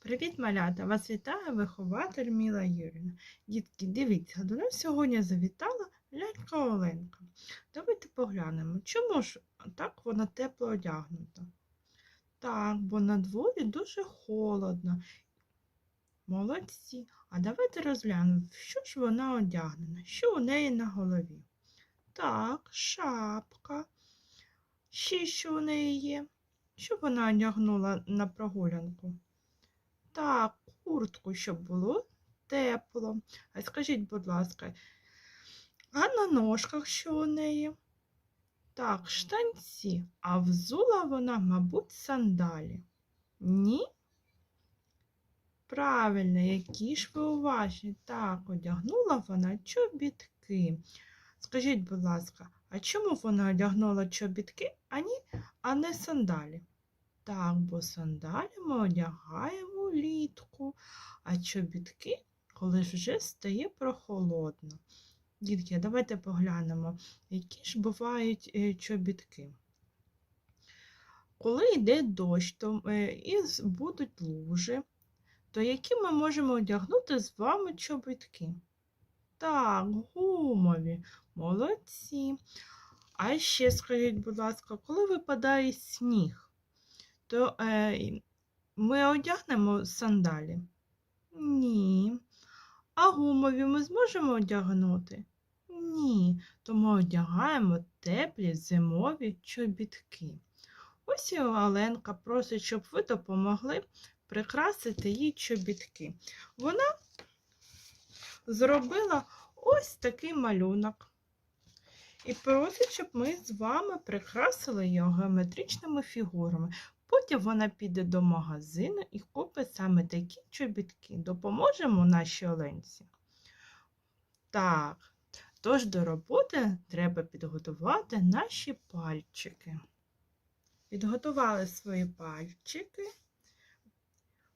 Привіт, малята! Вас вітає вихователь Міла Юрівна. Дітки, дивіться, до нас сьогодні завітала лялька Оленка. Давайте поглянемо, чому ж так вона тепло одягнута? Так, бо на дворі дуже холодно. Молодці. А давайте розглянемо, що ж вона одягнена, що у неї на голові. Так, шапка. Ще що у неї є? Що вона одягнула на прогулянку? Так, куртку, щоб було тепло. А скажіть, будь ласка, а на ножках що у неї? Так, штанці, а взула вона, мабуть, сандалі. Ні? Правильно, які ж ви уважні. Так, одягнула вона чобітки. Скажіть, будь ласка, а чому вона одягнула чобітки, а, ні, а не сандалі? Так, бо сандалі ми одягаємо влітку, а чобітки, коли ж вже стає прохолодно. Дітки, давайте поглянемо, які ж бувають е, чобітки. Коли йде дощ то, е, і будуть лужі, то які ми можемо одягнути з вами чобітки? Так, гумові, молодці. А ще скажіть, будь ласка, коли випадає сніг, то е, ми одягнемо сандалі? Ні. А гумові ми зможемо одягнути? Ні. Тому одягаємо теплі зимові чобітки. Ось і Оленка просить, щоб ви допомогли прикрасити їй чобітки. Вона зробила ось такий малюнок. І просить, щоб ми з вами прикрасили його геометричними фігурами. Потім вона піде до магазину і купить саме такі чобітки. Допоможемо нашій Оленці? Так, тож до роботи треба підготувати наші пальчики. Підготували свої пальчики.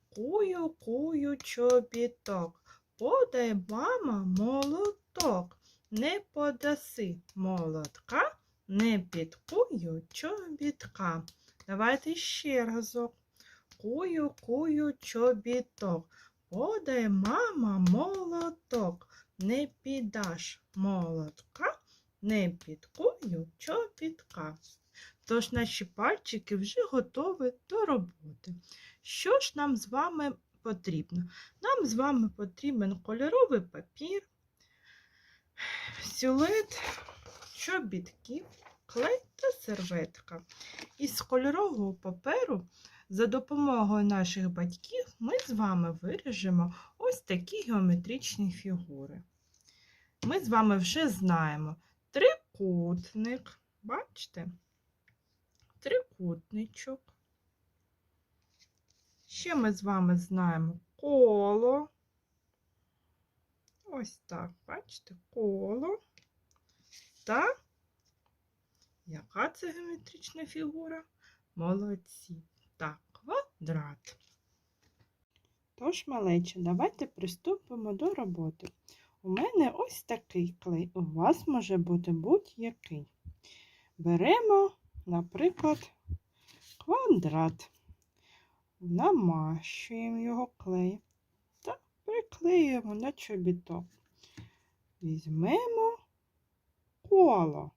Кую, кую чобіток. Подай мама молоток. Не подаси молотка, не підкую чобітка. Давайте ще разок. Кую, кую чобіток. Подай мама молоток. Не піддаш молотка, не підкую чобітка. Тож наші пальчики вже готові до роботи. Що ж нам з вами потрібно? Нам з вами потрібен кольоровий папір, сюлет, чобітків, клей та серветка. Із кольорового паперу за допомогою наших батьків ми з вами виріжемо ось такі геометричні фігури. Ми з вами вже знаємо трикутник, бачите? Трикутничок. Ще ми з вами знаємо коло. Ось так, бачите, коло. Та яка це геометрична фігура? Молодці. Так, квадрат. Тож, малече, давайте приступимо до роботи. У мене ось такий клей. У вас може бути будь-який. Беремо, наприклад, квадрат. Намащуємо його клеєм та приклеюємо на чобіток. Візьмемо коло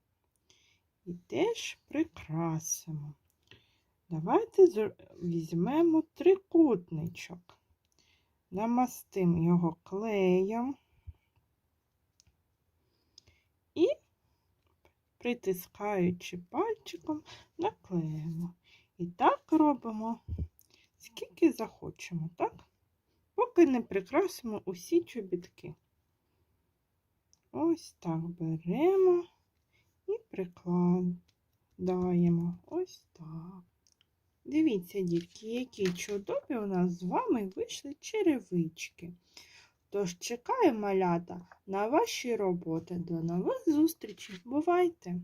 і теж прикрасимо. Давайте візьмемо трикутничок, намастимо його клеєм і, притискаючи пальчиком, наклеїмо. І так робимо скільки захочемо, так? Поки не прикрасимо усі чобітки. Ось так беремо прикладаємо. Ось так. Дивіться, дітки, які чудові у нас з вами вийшли черевички. Тож чекаю, малята, на ваші роботи. До нових зустрічей. Бувайте!